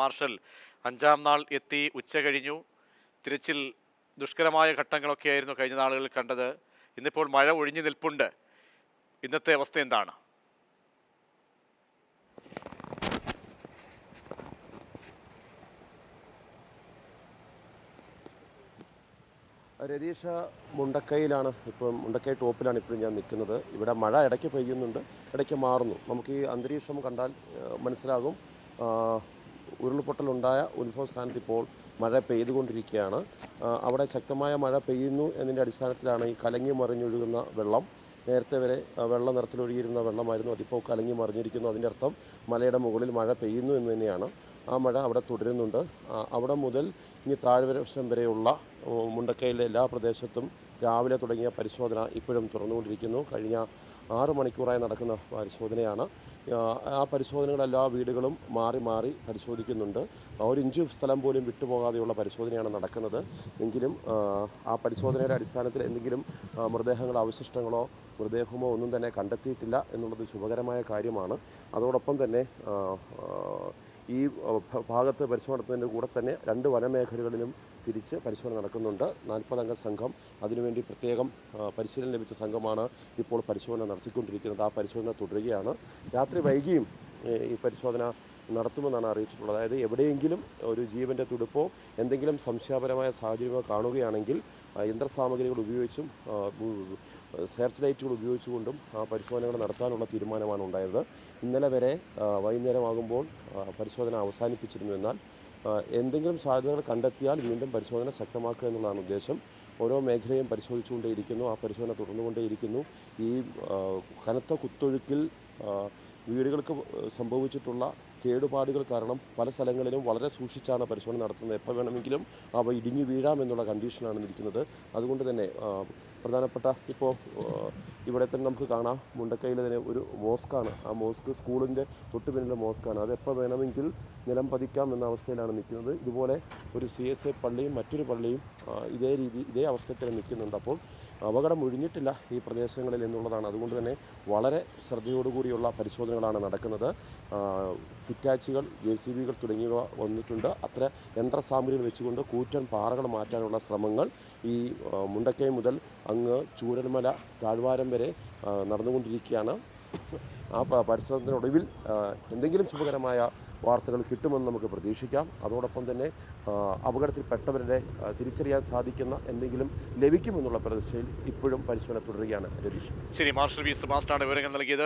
Marshal അഞ്ചാം നാൾ എത്തി ഉച്ച കഴിഞ്ഞു. തിരച്ചിൽ ദുഷ്കരമായ ഘട്ടങ്ങളൊക്കെയായിരുന്നു കഴിഞ്ഞ നാളുകളിൽ കണ്ടത്. ഇന്നിപ്പോൾ മഴ ഒഴിഞ്ഞു നിൽപ്പുണ്ട്. ഇന്നത്തെ അവസ്ഥ എന്താണ്? രതീഷ മുണ്ടക്കൈയിലാണ് ഇപ്പം മുണ്ടക്കൈ ടോപ്പിലാണ് ഇപ്പോഴും ഞാൻ നിൽക്കുന്നത്. ഇവിടെ മഴ ഇടയ്ക്ക് പെയ്യുന്നുണ്ട് ഇടയ്ക്ക് മാറുന്നു. നമുക്ക് ഈ അന്തരീക്ഷം കണ്ടാൽ മനസ്സിലാകും. ഉരുൾപൊട്ടലുണ്ടായ ഉത്ഭവസ്ഥാനത്ത് ഇപ്പോൾ മഴ പെയ്തുകൊണ്ടിരിക്കുകയാണ്. അവിടെ ശക്തമായ മഴ പെയ്യുന്നു എന്നതിന്റെ അടിസ്ഥാനത്തിലാണ് ഈ കലങ്ങി മറിഞ്ഞൊഴുകുന്ന വെള്ളം. നേരത്തെ വരെ വെള്ള നിറത്തിലൊഴുകിയിരുന്ന വെള്ളമായിരുന്നു. അതിപ്പോൾ കലങ്ങി മറിഞ്ഞിരിക്കുന്നു. അതിന്റെ അർത്ഥം മലയുടെ മുകളിൽ മഴ പെയ്യുന്നു എന്ന് തന്നെയാണ്. ആ മഴ അവിടെ തുടരുന്നുണ്ട്. അവിടെ മുതൽ ഇനി വർഷം വരെയുള്ള മുണ്ടക്കയിലെ എല്ലാ പ്രദേശത്തും രാവിലെ തുടങ്ങിയ പരിശോധന ഇപ്പോഴും തുറന്നുകൊണ്ടിരിക്കുന്നു. കഴിഞ്ഞ ആറ് മണിക്കൂറായി നടക്കുന്ന പരിശോധനയാണ്. ആ, പരിശോധനകൾ എല്ലാ വീടുകളും മാറി മാറി പരിശോധിക്കുന്നുണ്ട്. ഒരു ഇഞ്ച് സ്ഥലം പോലും വിട്ടുപോകാതെയുള്ള പരിശോധനയാണ് നടക്കുന്നത്. എങ്കിലും ആ, പരിശോധനയുടെ അടിസ്ഥാനത്തിൽ എന്തെങ്കിലും മൃതദേഹങ്ങൾ അവശിഷ്ടങ്ങളോ മൃതദേഹമോ ഒന്നും തന്നെ കണ്ടെത്തിയിട്ടില്ല എന്നുള്ളത് ശുഭകരമായ കാര്യമാണ്. അതോടൊപ്പം തന്നെ ഈ ഭാഗത്ത് പരിശോധന നടത്തുന്നതിന്റെ കൂടെ തന്നെ രണ്ട് വനമേഖലകളിലും തിരിച്ച് പരിശോധന നടക്കുന്നുണ്ട്. നാൽപ്പതംഗ സംഘം അതിനുവേണ്ടി പ്രത്യേകം പരിശീലനം ലഭിച്ച സംഘമാണ് ഇപ്പോൾ പരിശോധന നടത്തിക്കൊണ്ടിരിക്കുന്നത്. ആ പരിശോധന തുടരുകയാണ്. രാത്രി വൈകിയും ഈ പരിശോധന നടത്തുമെന്നാണ് അറിയിച്ചിട്ടുള്ളത്. അതായത് എവിടെയെങ്കിലും ഒരു ജീവന്റെ തുടുപ്പോ എന്തെങ്കിലും സംശയപരമായ സാഹചര്യമോ കാണുകയാണെങ്കിൽ യന്ത്രസാമഗ്രികൾ ഉപയോഗിച്ചും സെർച്ച് ലൈറ്റുകൾ ഉപയോഗിച്ചുകൊണ്ടും ആ പരിശോധനകൾ നടത്താനുള്ള തീരുമാനമാണ് ഉണ്ടായത്. ഇന്നലെ വരെ വൈകുന്നേരമാകുമ്പോൾ പരിശോധന അവസാനിപ്പിച്ചിരുന്നു എന്നാൽ എന്തെങ്കിലും സാധ്യതകൾ കണ്ടെത്തിയാൽ വീണ്ടും പരിശോധന ശക്തമാക്കുക എന്നുള്ളതാണ് ഉദ്ദേശം. ഓരോ മേഖലയും പരിശോധിച്ചുകൊണ്ടേയിരിക്കുന്നു. ആ പരിശോധന തുടർന്നുകൊണ്ടേയിരിക്കുന്നു. ഈ കനത്ത കുത്തൊഴുക്കിൽ വീടുകൾക്ക് സംഭവിച്ചിട്ടുള്ള കേടുപാടുകൾ കാരണം പല സ്ഥലങ്ങളിലും വളരെ സൂക്ഷിച്ചാണ് പരിശോധന നടത്തുന്നത്. എപ്പോൾ വേണമെങ്കിലും അവ ഇടിഞ്ഞു വീഴാമെന്നുള്ള കണ്ടീഷനാണ് ഇരിക്കുന്നത് അതുകൊണ്ട് തന്നെ പ്രധാനപ്പെട്ട ഇപ്പോൾ ഇവിടെ തന്നെ നമുക്ക് കാണാം. മുണ്ടക്കൈയിൽ തന്നെ ഒരു മോസ്കാണ്. ആ മോസ്ക് സ്കൂളിന്റെ തൊട്ട് പിന്നിലെ മോസ്കാണ്. അതെപ്പോൾ വേണമെങ്കിൽ നിലം പതിക്കാം എന്ന അവസ്ഥയിലാണ് നിൽക്കുന്നത്. ഇതുപോലെ ഒരു സി എസ് എ പള്ളിയും മറ്റൊരു പള്ളിയും ഇതേ രീതി ഇതേ അവസ്ഥയിൽ തന്നെ നിൽക്കുന്നുണ്ട്. അപ്പോൾ അപകടം ഒഴിഞ്ഞിട്ടില്ല ഈ പ്രദേശങ്ങളിൽ എന്നുള്ളതാണ്. അതുകൊണ്ട് തന്നെ വളരെ ശ്രദ്ധയോടുകൂടിയുള്ള പരിശോധനകളാണ് നടക്കുന്നത്. ഹിറ്റാച്ചുകൾ ജെ സി ബികൾ തുടങ്ങിയവ വന്നിട്ടുണ്ട്. അത്ര യന്ത്രസാമഗ്രികൾ വെച്ചുകൊണ്ട് കൂറ്റൻ പാറകൾ മാറ്റാനുള്ള ശ്രമങ്ങൾ ഈ മുണ്ടക്കൈ മുതൽ അങ്ങ് ചൂരൽമല താഴ്വാരം വരെ നടന്നുകൊണ്ടിരിക്കുകയാണ്. ആ പരിശ്രമത്തിനൊടുവിൽ എന്തെങ്കിലും ശുഭകരമായ വാർത്തകൾ കിട്ടുമെന്ന് നമുക്ക് പ്രതീക്ഷിക്കാം. അതോടൊപ്പം തന്നെ അപകടത്തിൽപ്പെട്ടവരുടെ തിരിച്ചറിയാൻ സാധിക്കുന്ന എന്തെങ്കിലും ലഭിക്കുമെന്നുള്ള പ്രതീക്ഷയിൽ ഇപ്പോഴും പരിശോധന തുടരുകയാണ് രതീഷ്. ശരി മാർഷൽ വി സുഭാഷാണ് വിവരങ്ങൾ നൽകിയത്.